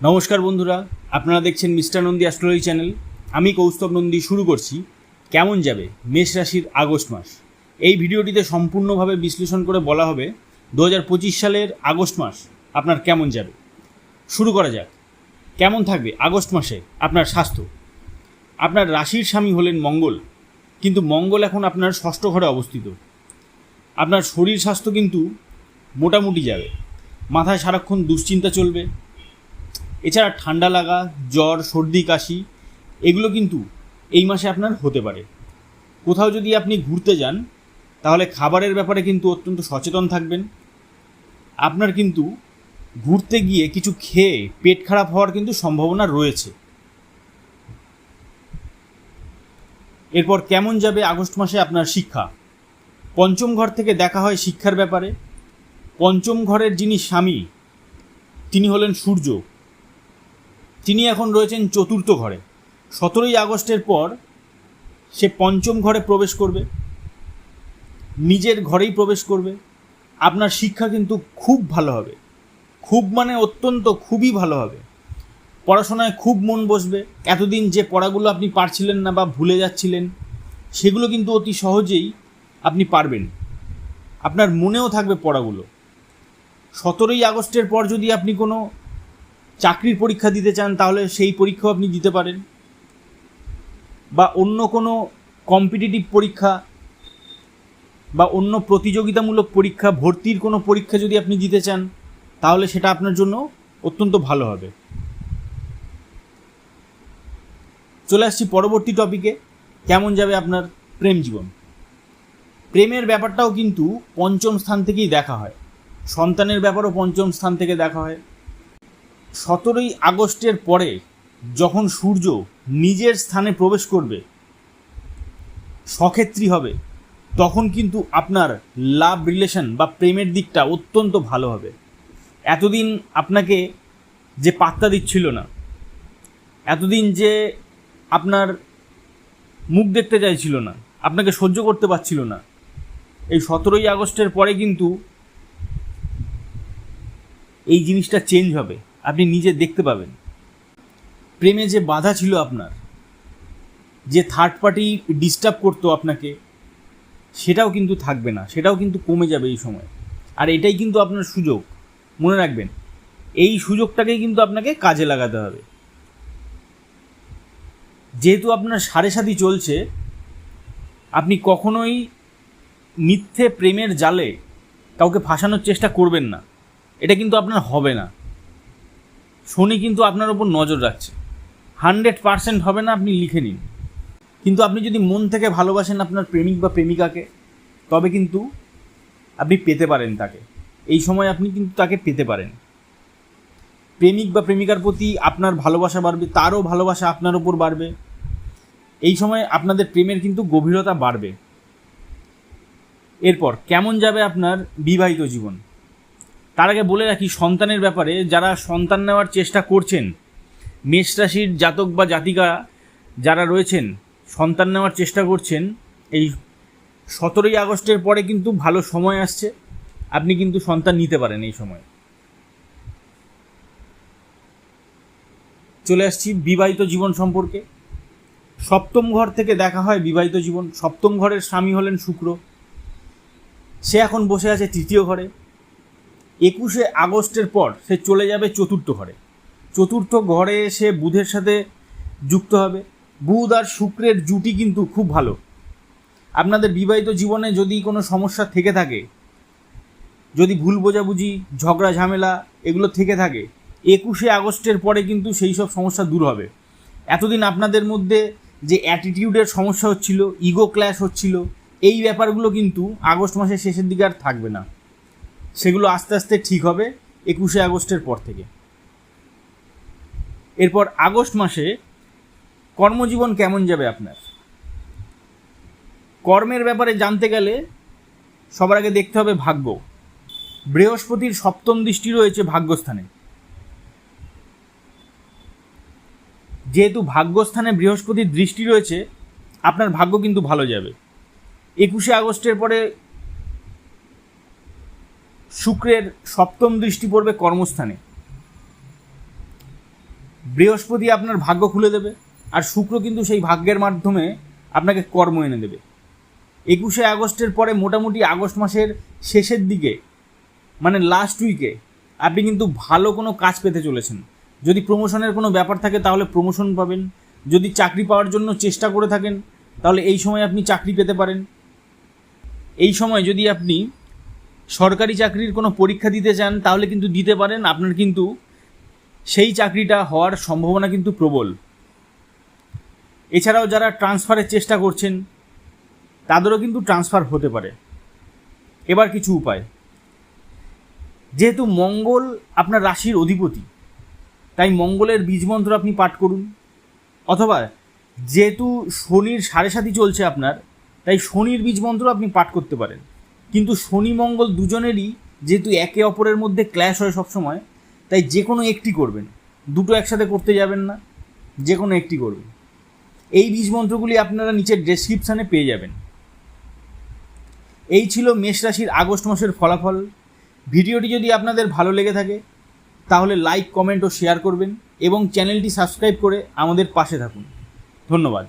নমস্কার বন্ধুরা, আপনারা দেখছেন মিস্টার নন্দী অ্যাস্ট্রোলজি চ্যানেল। আমি কৌস্তব নন্দী শুরু করছি। কেমন যাবে? মেষ রাশির আগস্ট মাস। এই ভিডিওটিতে সম্পূর্ণভাবে বিশ্লেষণ করে বলা হবে দু হাজার পঁচিশ সালের আগস্ট মাস আপনার কেমন যাবে। শুরু করা যাক। কেমন থাকবে আগস্ট মাসে আপনার স্বাস্থ্য? আপনার রাশির স্বামী হলেন মঙ্গল, কিন্তু মঙ্গল এখন আপনার ষষ্ঠ ঘরে অবস্থিত। আপনার শরীর স্বাস্থ্য কিন্তু মোটামুটি যাবে। মাথায় সারাক্ষণ দুশ্চিন্তা চলবে। এছাড়া ঠান্ডা লাগা, জ্বর, সর্দি, কাশি, এগুলো কিন্তু এই মাসে আপনার হতে পারে। কোথাও যদি আপনি ঘুরতে যান, তাহলে খাবারের ব্যাপারে কিন্তু অত্যন্ত সচেতন থাকবেন। আপনার কিন্তু ঘুরতে গিয়ে কিছু খেয়ে পেট খারাপ হওয়ার কিন্তু সম্ভাবনা রয়েছে। এরপর কেমন যাবে আগস্ট মাসে আপনার শিক্ষা? পঞ্চম ঘর থেকে দেখা হয় শিক্ষার ব্যাপারে। পঞ্চম ঘরের যিনি স্বামী, তিনি হলেন সূর্য। তিনি এখন রয়েছেন চতুর্থ ঘরে। সতেরোই আগস্টের পর সে পঞ্চম ঘরে প্রবেশ করবে, নিজের ঘরেই প্রবেশ করবে। আপনার শিক্ষা কিন্তু খুব ভালো হবে। খুব মানে অত্যন্ত খুবই ভালো হবে। পড়াশোনায় খুব মন বসবে। এতদিন যে পড়াগুলো আপনি পারছিলেন না বা ভুলে যাচ্ছিলেন, সেগুলো কিন্তু অতি সহজেই আপনি পারবেন। আপনার মনেও থাকবে পড়াগুলো। সতেরোই আগস্টের পর যদি আপনি কোনো চাকরির পরীক্ষা দিতে চান, তাহলে সেই পরীক্ষাও আপনি দিতে পারেন। বা অন্য কোনো কম্পিটিটিভ পরীক্ষা বা অন্য প্রতিযোগিতামূলক পরীক্ষা, ভর্তির কোনো পরীক্ষা যদি আপনি দিতে চান, তাহলে সেটা আপনার জন্য অত্যন্ত ভালো হবে। চলে আসছি পরবর্তী টপিকে কেমন যাবে আপনার প্রেম জীবন? প্রেমের ব্যাপারটাও কিন্তু পঞ্চম স্থান থেকেই দেখা হয়। সন্তানের ব্যাপারও পঞ্চম স্থান থেকে দেখা হয়। সতেরোই আগস্টের পরে যখন সূর্য নিজের স্থানে প্রবেশ করবে, সক্ষেত্রী হবে, তখন কিন্তু আপনার লাভ রিলেশন বা প্রেমের দিকটা অত্যন্ত ভালো হবে। এতদিন আপনাকে যে পাত্তা দিচ্ছিল না, এতদিন যে আপনার মুখ দেখতে চাইছিল না, আপনাকে সহ্য করতে পারছিল না, এই সতেরোই আগস্টের পরে কিন্তু এই জিনিসটা চেঞ্জ হবে। আপনি নিজে দেখতে পাবেন। প্রেমে যে বাধা ছিল আপনার, যে থার্ড পার্টি ডিস্টার্ব করতো আপনাকে, সেটাও কিন্তু থাকবে না, সেটাও কিন্তু কমে যাবে এই সময়। আর এটাই কিন্তু আপনার সুযোগ। মনে রাখবেন, এই সুযোগটাকেই কিন্তু আপনাকে কাজে লাগাতে হবে। যেহেতু আপনার সাড়ে সাথী চলছে, আপনি কখনোই মিথ্যে প্রেমের জালে কাউকে ফাঁসানোর চেষ্টা করবেন না। এটা কিন্তু আপনার হবে না। শনি কিন্তু আপনার ওপর নজর রাখছে। হান্ড্রেড পারসেন্ট হবে না, আপনি লিখে নিন। কিন্তু আপনি যদি মন থেকে ভালোবাসেন আপনার প্রেমিক বা প্রেমিকাকে, তবে কিন্তু আপনি পেতে পারেন তাকে। এই সময় আপনি কিন্তু তাকে পেতে পারেন। প্রেমিক বা প্রেমিকার প্রতি আপনার ভালোবাসা বাড়বে, তারও ভালোবাসা আপনার ওপর বাড়বে। এই সময় আপনাদের প্রেমের কিন্তু গভীরতা বাড়বে। এরপর, কেমন যাবে আপনার বিবাহিত জীবন? তার আগে বলে রাখি, সন্তানের ব্যাপারে যারা সন্তান নেওয়ার চেষ্টা করছেন, মেষ রাশির জাতক বা জাতিকা যারা রয়েছেন, সন্তান নেওয়ার চেষ্টা করছেন, এই সতেরোই আগস্টের পরে কিন্তু ভালো সময় আসছে। আপনি কিন্তু সন্তান নিতে পারেন এই সময়। চলে আসছি বিবাহিত জীবন সম্পর্কে। সপ্তম ঘর থেকে দেখা হয় বিবাহিত জীবন। সপ্তম ঘরের স্বামী হলেন শুক্র। সে এখন বসে আছে তৃতীয় ঘরে। একুশে আগস্টের পর সে চলে যাবে চতুর্থ ঘরে। চতুর্থ ঘরে সে বুধের সাথে যুক্ত হবে। বুধ আর শুক্রের জুটি কিন্তু খুব ভালো। আপনাদের বিবাহিত জীবনে যদি কোনো সমস্যা থেকে থাকে, যদি ভুল বোঝাবুঝি, ঝগড়া, ঝামেলা এগুলো থেকে থাকে, একুশে আগস্টের পরে কিন্তু সেই সব সমস্যা দূর হবে। এতদিন আপনাদের মধ্যে যে অ্যাটিটিউডের সমস্যা হচ্ছিল ইগো ক্ল্যাশ হচ্ছিল, এই ব্যাপারগুলো কিন্তু আগস্ট মাসের শেষের দিকে আর থাকবে না। সেগুলো আস্তে আস্তে ঠিক হবে একুশে আগস্টের পর থেকে। এরপর আগস্ট মাসে কর্মজীবন কেমন যাবে আপনার? কর্মের ব্যাপারে জানতে গেলে সবার আগে দেখতে হবে ভাগ্য। বৃহস্পতির সপ্তম দৃষ্টি রয়েছে ভাগ্যস্থানে। যেহেতু ভাগ্যস্থানে বৃহস্পতির দৃষ্টি রয়েছে, আপনার ভাগ্য কিন্তু ভালো যাবে। একুশে আগস্টের পরে শুক্রের সপ্তম দৃষ্টি পড়বে কর্মস্থানে। বৃহস্পতি আপনার ভাগ্য খুলে দেবে, আর শুক্র কিন্তু সেই ভাগ্যের মাধ্যমে আপনাকে কর্ম এনে দেবে। একুশে আগস্টের পরে মোটামুটি আগস্ট মাসের শেষের দিকে মানে লাস্ট উইকে আপনি কিন্তু ভালো কোনো কাজ পেতে চলেছেন। যদি প্রমোশনের কোনো ব্যাপার থাকে তাহলে প্রমোশন পাবেন। যদি চাকরি পাওয়ার জন্য চেষ্টা করে থাকেন, তাহলে এই সময় আপনি চাকরি পেতে পারেন। এই সময় যদি আপনি সরকারি চাকরির কোনো পরীক্ষা দিতে চান, তাহলে কিন্তু দিতে পারেন। আপনার কিন্তু সেই চাকরিটা হওয়ার সম্ভাবনা কিন্তু প্রবল। এছাড়াও যারা ট্রান্সফারের চেষ্টা করছেন, তাদেরও কিন্তু ট্রান্সফার হতে পারে। এবার কিছু উপায়। যেহেতু মঙ্গল আপনার রাশির অধিপতি, তাই মঙ্গলের বীজমন্ত্র আপনি পাঠ করুন। অথবা যেহেতু শনির সাড়ে সাথী চলছে আপনার, তাই শনির বীজমন্ত্র আপনি পাঠ করতে পারেন। কিন্তু শনি মঙ্গল দুজনেরই যেহেতু একে অপরের মধ্যে ক্ল্যাশ হয় সবসময়, তাই যে কোনো একটি করবেন। দুটো একসাথে করতে যাবেন না, যে কোনো একটি করবেন। এই বীজ মন্ত্রগুলি আপনারা নিচের ডেসক্রিপশানে পেয়ে যাবেন। এই ছিল মেষ রাশির আগস্ট মাসের ফলাফল। ভিডিওটি যদি আপনাদের ভালো লেগে থাকে, তাহলে লাইক কমেন্ট ও শেয়ার করবেন এবং চ্যানেলটি সাবস্ক্রাইব করে আমাদের পাশে থাকুন। ধন্যবাদ।